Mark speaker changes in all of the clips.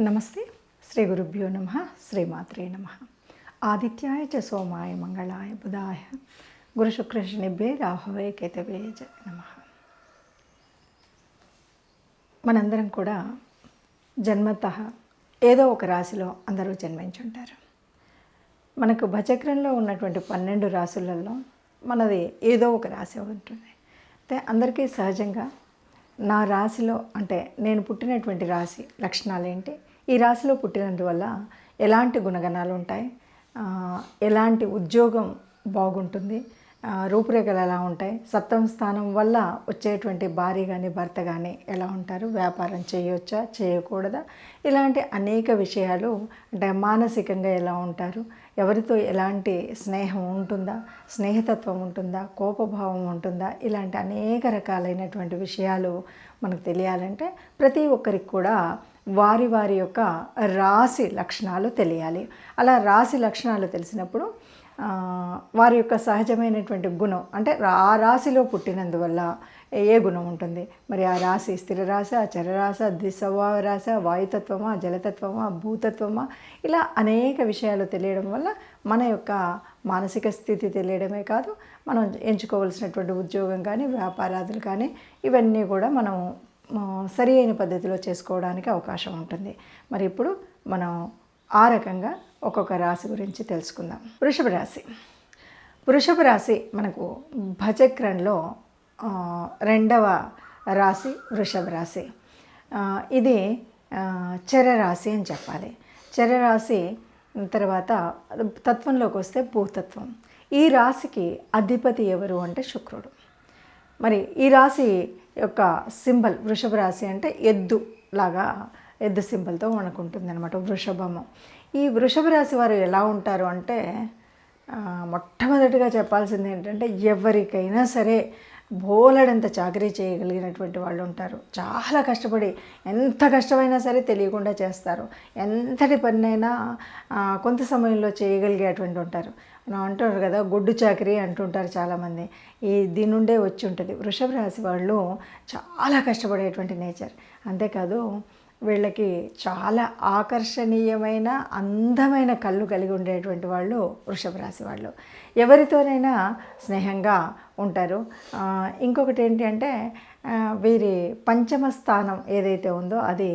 Speaker 1: నమస్తే. శ్రీ గురుభ్యో నమ. శ్రీమాత్రే నమ. ఆదిత్యాయ చ సోమాయ మంగళాయ బుధాయ. గురు రాహవే కేతవే జ నమ. మనందరం కూడా జన్మత ఏదో ఒక రాశిలో అందరూ జన్మించుంటారు. మనకు భచక్రంలో ఉన్నటువంటి పన్నెండు రాశులలో మనది ఏదో ఒక రాశి ఉంటుంది. అయితే అందరికీ సహజంగా నా రాశిలో అంటే నేను పుట్టినటువంటి రాశి లక్షణాలు ఏంటి? ఈ రాశిలో పుట్టినందువల్ల ఎలాంటి గుణగణాలు ఉంటాయి? ఎలాంటి ఉద్యోగం బాగుంటుంది? రూపురేఖలు ఎలా ఉంటాయి? సప్తమ స్థానం వల్ల వచ్చేటువంటి భార్య కానీ భర్త కానీ ఎలా ఉంటారు? వ్యాపారం చేయవచ్చా చేయకూడదా? ఇలాంటి అనేక విషయాలు అంటే మానసికంగా ఎలా ఉంటారు? ఎవరితో ఎలాంటి స్నేహం ఉంటుందా? స్నేహతత్వం ఉంటుందా? కోపభావం ఉంటుందా? ఇలాంటి అనేక రకాలైనటువంటి విషయాలు మనకు తెలియాలంటే ప్రతి ఒక్కరికి కూడా వారి వారి యొక్క రాశి లక్షణాలు తెలియాలి. అలా రాశి లక్షణాలు తెలిసినప్పుడు వారి యొక్క సహజమైనటువంటి గుణం అంటే ఆ రాశిలో పుట్టినందువల్ల ఏ గుణం ఉంటుంది? మరి ఆ రాశి స్థిర రాశ చరరాశ ద్విస్వభావ రాశ వాయుతత్వమా జలతత్వమా భూతత్వమా? ఇలా అనేక విషయాలు తెలియడం వల్ల మన యొక్క మానసిక స్థితి తెలియడమే కాదు మనం ఎంచుకోవలసినటువంటి ఉద్యోగం కానీ వ్యాపారాదులు కానీ ఇవన్నీ కూడా మనం సరి అయిన పద్ధతిలో చేసుకోవడానికి అవకాశం ఉంటుంది. మరి ఇప్పుడు మనం ఆ రకంగా ఒక్కొక్క రాశి గురించి తెలుసుకుందాం. వృషభ రాశి. వృషభ రాశి మనకు భజక్రంలో రెండవ రాశి వృషభ రాశి. ఇది చరరాశి అని చెప్పాలి. చరరాశి తర్వాత తత్వంలోకి వస్తే భూతత్వం. ఈ రాశికి అధిపతి ఎవరు అంటే శుక్రుడు. మరి ఈ రాశి యొక్క సింబల్ వృషభ రాశి అంటే ఎద్దు లాగా ఎద్దు సింబల్తో మనకు ఉంటుంది అనమాట వృషభము. ఈ వృషభ రాశి వారు ఎలా ఉంటారు అంటే మొట్టమొదటిగా చెప్పాల్సింది ఏంటంటే ఎవరికైనా సరే బోలెడంత చాకరీ చేయగలిగినటువంటి వాళ్ళు ఉంటారు. చాలా కష్టపడి ఎంత కష్టమైనా సరే తెలియకుండా చేస్తారు. ఎంతటి పనినైనా కొంత సమయంలో చేయగలిగేటువంటి ఉంటారు. మనం అంటారు కదా గొడ్డు చాకరీ అంటుంటారు చాలామంది. ఈ దీని నుండే వచ్చి ఉంటుంది. వృషభ రాశి వాళ్ళు చాలా కష్టపడేటువంటి నేచర్. అంతేకాదు వీళ్ళకి చాలా ఆకర్షణీయమైన అందమైన కళ్ళు కలిగి ఉండేటువంటి వాళ్ళు వృషభ రాశి వాళ్ళు. ఎవరితోనైనా స్నేహంగా ఉంటారు. ఇంకొకటి ఏంటి అంటే వీరి పంచమ స్థానం ఏదైతే ఉందో అది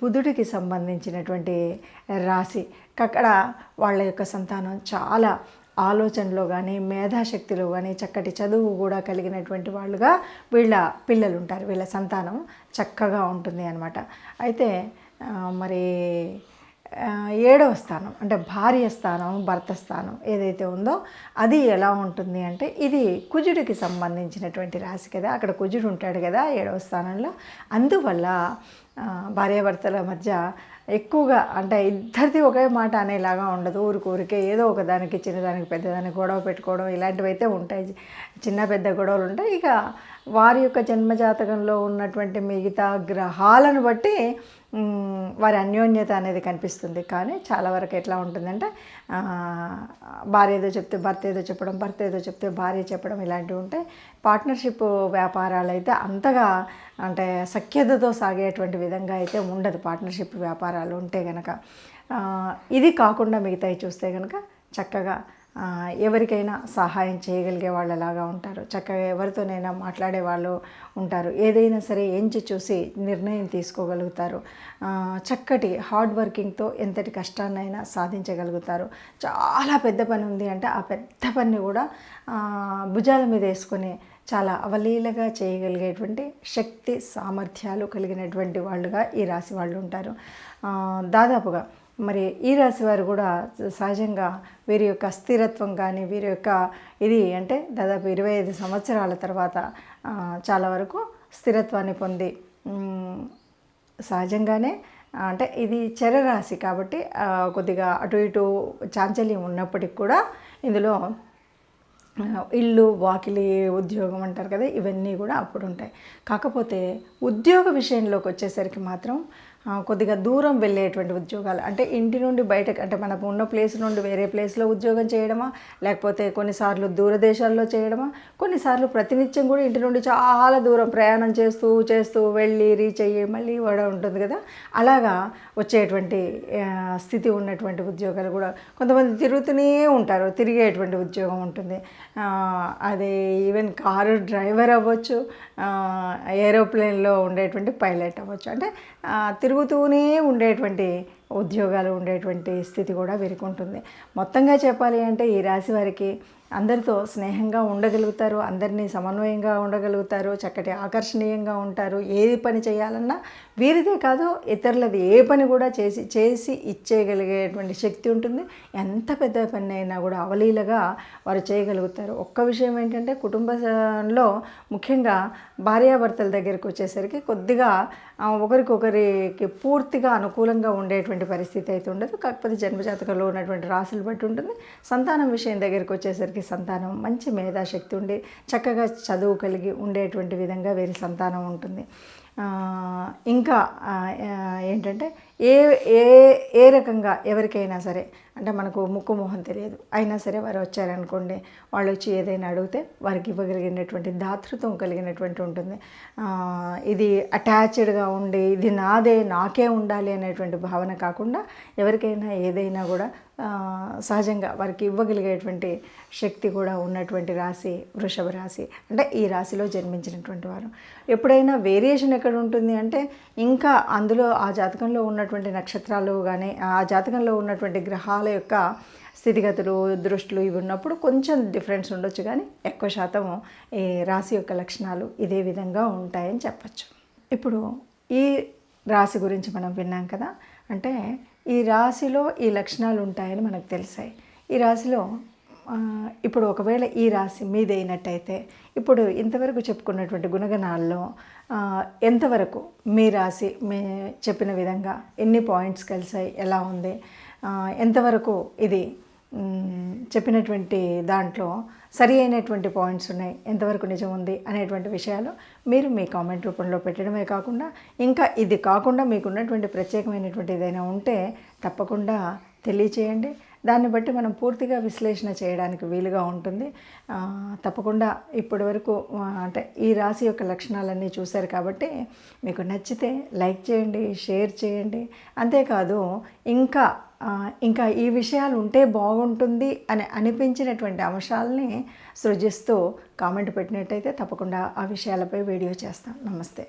Speaker 1: బుధుడికి సంబంధించినటువంటి రాశి. అక్కడ వాళ్ళ యొక్క సంతానం చాలా ఆలోచనలో కానీ మేధాశక్తిలో కానీ చక్కటి చదువు కూడా కలిగినటువంటి వాళ్ళుగా వీళ్ళ పిల్లలు ఉంటారు వీళ్ళ సంతానం చక్కగా ఉంటుంది అనమాట అయితే మరి ఏడవ స్థానం అంటే భార్య స్థానం భర్త స్థానం ఏదైతే ఉందో అది ఎలా ఉంటుంది అంటే ఇది కుజుడికి సంబంధించినటువంటి రాశి కదా అక్కడ కుజుడు ఉంటాడు కదా ఏడవ స్థానంలో. అందువల్ల భార్యాభర్తల మధ్య ఎక్కువగా అంటే ఇద్దరిది ఒకే మాట అనేలాగా ఉండదు. ఊరికి ఊరికే ఏదో ఒక దానికి చిన్నదానికి పెద్దదానికి గొడవ పెట్టుకోవడం ఇలాంటివి అయితే ఉంటాయి. చిన్న పెద్ద గొడవలు ఉంటాయి. ఇక వారి యొక్క జన్మజాతకంలో ఉన్నటువంటి మిగతా గ్రహాలను బట్టి వారి అన్యోన్యత అనేది కనిపిస్తుంది. కానీ చాలా వరకు ఎట్లా ఉంటుందంటే భార్య ఏదో చెప్తే భర్త ఏదో చెప్పడం భర్త ఏదో చెప్తే భార్య చెప్పడం ఇలాంటివి ఉంటాయి పార్ట్నర్షిప్ వ్యాపారాలు అయితే అంతగా అంటే సఖ్యతతో సాగేటువంటి విధంగా అయితే ఉండదు. పార్ట్నర్షిప్ వ్యాపారాలు ఉంటే కనుక ఇది కాకుండా మిగతాయి చూస్తే కనుక చక్కగా ఎవరికైనా సహాయం చేయగలిగే వాళ్ళలాగా ఉంటారు? చక్కగా ఎవరితోనైనా మాట్లాడే వాళ్ళు ఉంటారు. ఏదైనా సరే ఎంచి చూసి నిర్ణయం తీసుకోగలుగుతారు. చక్కటి హార్డ్ వర్కింగ్తో ఎంతటి కష్టాన్నైనా సాధించగలుగుతారు. చాలా పెద్ద పని ఉంది అంటే ఆ పెద్ద పని కూడా భుజాల మీద వేసుకొని చాలా అవలీలగా చేయగలిగేటువంటి శక్తి సామర్థ్యాలు కలిగినటువంటి వాళ్ళుగా ఈ రాశి వాళ్ళు ఉంటారు. దాదాపుగా మరి ఈ రాశి వారు కూడా సహజంగా వీరి యొక్క స్థిరత్వం కానీ వీరి యొక్క ఇది అంటే దాదాపు ఇరవై ఐదు సంవత్సరాల తర్వాత చాలా వరకు స్థిరత్వాన్ని పొంది సహజంగానే అంటే ఇది చరరాశి కాబట్టి కొద్దిగా అటు ఇటు చాంచల్యం ఉన్నప్పటికి కూడా ఇందులో ఇల్లు వాకిలి ఉద్యోగం అంటారు కదా ఇవన్నీ కూడా అప్పుడు ఉంటాయి కాకపోతే ఉద్యోగ విషయంలోకి వచ్చేసరికి మాత్రం కొద్దిగా దూరం వెళ్ళేటువంటి ఉద్యోగాలు. అంటే ఇంటి నుండి బయటకు అంటే మనకు ఉన్న ప్లేస్ నుండి వేరే ప్లేస్లో ఉద్యోగం చేయడమా? లేకపోతే కొన్నిసార్లు దూరదేశాల్లో చేయడమా? కొన్నిసార్లు ప్రతినిత్యం కూడా ఇంటి నుండి చాలా దూరం ప్రయాణం చేస్తూ చేస్తూ వెళ్ళి రీచ్ అయ్యి మళ్ళీ ఇవ్వడం ఉంటుంది కదా? అలాగా వచ్చేటువంటి స్థితి ఉన్నటువంటి ఉద్యోగాలు కూడా కొంతమంది తిరుగుతూనే ఉంటారు. తిరిగేటువంటి ఉద్యోగం ఉంటుంది. అదే అది ఈవెన్ కారు డ్రైవర్ అవ్వచ్చు ఏరోప్లేన్లో ఉండేటువంటి పైలట్ అవ్వచ్చు. అంటే తిరుగు తిరుగుతూనే ఉండేటువంటి ఉద్యోగాలు ఉండేటువంటి స్థితి కూడా వీరికి ఉంటుంది. మొత్తంగా చెప్పాలి అంటే ఈ రాశి వారికి అందరితో స్నేహంగా ఉండగలుగుతారు అందరినీ సమన్వయంగా ఉండగలుగుతారు చక్కటి ఆకర్షణీయంగా ఉంటారు. ఏది పని చేయాలన్నా వీరిదే కాదు ఇతరులది ఏ పని కూడా చేసి చేసి ఇచ్చేయగలిగేటువంటి శక్తి ఉంటుంది. ఎంత పెద్ద పని అయినా కూడా అవలీలగా వారు చేయగలుగుతారు. ఒక్క విషయం ఏంటంటే కుటుంబంలో ముఖ్యంగా భార్యాభర్తల దగ్గరికి వచ్చేసరికి కొద్దిగా ఒకరికొకరికి పూర్తిగా అనుకూలంగా ఉండేటువంటి పరిస్థితి అయితే ఉండదు. కాకపోతే జన్మజాతకంలో ఉన్నటువంటి రాసులు బట్టి ఉంటుంది. సంతానం విషయం దగ్గరికి వచ్చేసరికి సంతానం మంచి మేధాశక్తి ఉండి చక్కగా చదువు కలిగి ఉండేటువంటి విధంగా వీరి సంతానం ఉంటుంది. ఇంకా ఏంటంటే ఏ ఏ ఏ రకంగా ఎవరికైనా సరే అంటే మనకు ముక్కు మొహం తెలియదు అయినా సరే వారు వచ్చారనుకోండి వాళ్ళు వచ్చి ఏదైనా అడిగితే వారికి ఇవ్వగలిగినటువంటి దాతృత్వం కలిగినటువంటి ఉంటుంది. ఇది అటాచ్డ్గా ఉండి ఇది నాదే నాకే ఉండాలి అనేటువంటి భావన కాకుండా ఎవరికైనా ఏదైనా కూడా సహజంగా వారికి ఇవ్వగలిగేటువంటి శక్తి కూడా ఉన్నటువంటి రాశి వృషభ రాశి అంటే ఈ రాశిలో జన్మించినటువంటి వారు. ఎప్పుడైనా వేరియేషన్ ఎక్కడ ఉంటుంది అంటే ఇంకా అందులో ఆ జాతకంలో ఉన్నటువంటి నక్షత్రాలు కానీ ఆ జాతకంలో ఉన్నటువంటి గ్రహాల యొక్క స్థితిగతులు దృష్టిలు ఇవి ఉన్నప్పుడు కొంచెం డిఫరెన్స్ ఉండొచ్చు కానీ ఎక్కువ శాతం ఈ రాశి యొక్క లక్షణాలు ఇదే విధంగా ఉంటాయని చెప్పచ్చు. ఇప్పుడు ఈ రాశి గురించి మనం విన్నాం కదా అంటే ఈ రాశిలో ఈ లక్షణాలు ఉంటాయని మనకు తెలిసాయి. ఈ రాశిలో ఇప్పుడు ఒకవేళ ఈ రాశి మీదైనట్టయితే ఇప్పుడు ఇంతవరకు చెప్పుకున్నటువంటి గుణగణాల్లో ఎంతవరకు మీ రాశి మీ చెప్పిన విధంగా ఎన్ని పాయింట్స్ కలిసాయి ఎలా ఉంది ఎంతవరకు ఇది చెప్పినటువంటి దాంట్లో సరి అయినటువంటి పాయింట్స్ ఉన్నాయి ఎంతవరకు నిజం ఉంది అనేటువంటి విషయాలు మీరు మీ కామెంట్ రూపంలో పెట్టడమే కాకుండా ఇంకా ఇది కాకుండా మీకున్నటువంటి ప్రత్యేకమైనటువంటి ఏదైనా ఉంటే తప్పకుండా తెలియచేయండి. దాన్ని బట్టి మనం పూర్తిగా విశ్లేషణ చేయడానికి వీలుగా ఉంటుంది. తప్పకుండా ఇప్పటి వరకు అంటే ఈ రాశి యొక్క లక్షణాలన్నీ చూశారు కాబట్టి మీకు నచ్చితే లైక్ చేయండి షేర్ చేయండి. అంతేకాదు ఇంకా ఇంకా ఈ విషయాలు ఉంటే బాగుంటుంది అని అనిపించినటువంటి అంశాలని సృజిస్తూ కామెంట్ పెట్టినట్టయితే తప్పకుండా ఆ విషయాలపై వీడియో చేస్తాం. నమస్తే.